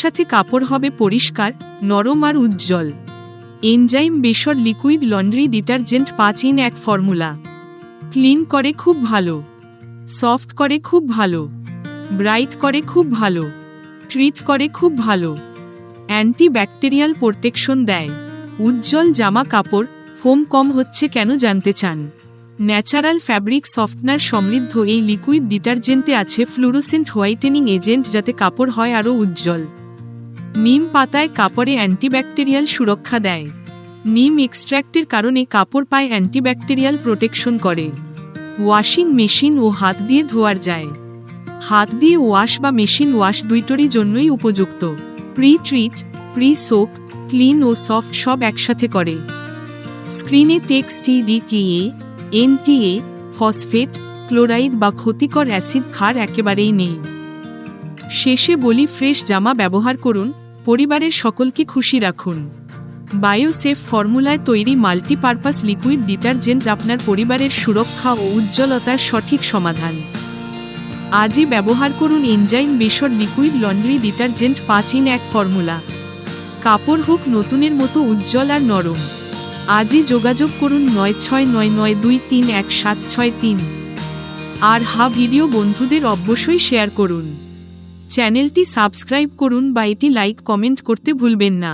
সাথে কাপড় হবে পরিষ্কার, নরম আর উজ্জ্বল। এনজাইম বেসর লিকুইড লন্ড্রি ডিটারজেন্ট পাঁচ ইন এক ফর্মুলা। ক্লিন করে খুব ভালো। সফট করে খুব ভালো। ব্রাইট করে খুব ভালো। ট্রিট করে খুব ভালো। অ্যান্টি ব্যাকটেরিয়াল প্রোটেকশন দেয়। উজ্জ্বল জামা কাপড়, ফোম কম হচ্ছে কেন জানতে চান? ন্যাচারাল ফ্যাব্রিক সফটনার সমৃদ্ধ এই লিকুইড ডিটারজেন্টে আছে ফ্লুরোসেন্ট হোয়াইটেনিং এজেন্ট যাতে কাপড় হয় আরও উজ্জ্বল। নিম পাতায় কাপড়ে অ্যান্টিব্যাকটেরিয়াল সুরক্ষা দেয়। নিম এক্সট্র্যাক্টের কারণে কাপড় পায় অ্যান্টিব্যাকটেরিয়াল প্রোটেকশন করে। ওয়াশিং মেশিন ও হাত দিয়ে ধোয়ার যায়। হাত দিয়ে ওয়াশ বা মেশিন ওয়াশ দুইটোরই জন্যই উপযুক্ত। Pre treat pre soak clean ও সফট সব একসাথে করে। স্ক্রিনে text DTA NTA phosphate, chloride বা ক্ষতিকর অ্যাসিড ক্ষার একেবারেই নেই। শেষে বলি ফ্রেশ জামা ব্যবহার করুন, পরিবারের সকলকে খুশি রাখুন। বায়োসেফ ফর্মুলায় তৈরি মাল্টিপারপাস লিকুইড ডিটারজেন্ট আপনার পরিবারের সুরক্ষা ও উজ্জ্বলতার সঠিক সমাধান। আজই ব্যবহার করুন এনজাইম বেসর লিকুইড লন্ড্রি ডিটারজেন্ট পাঁচ ইন এক ফর্মুলা। কাপড় হোক নতুনের মতো উজ্জ্বল আর নরম। আজই যোগাযোগ করুন নয় ছয় নয় নয় দুই তিন এক সাত ছয় তিন। আর হা ভিডিও বন্ধুদের অবশ্যই শেয়ার করুন। চ্যানেলটি সাবস্ক্রাইব করুন বা এটি লাইক কমেন্ট করতে ভুলবেন না।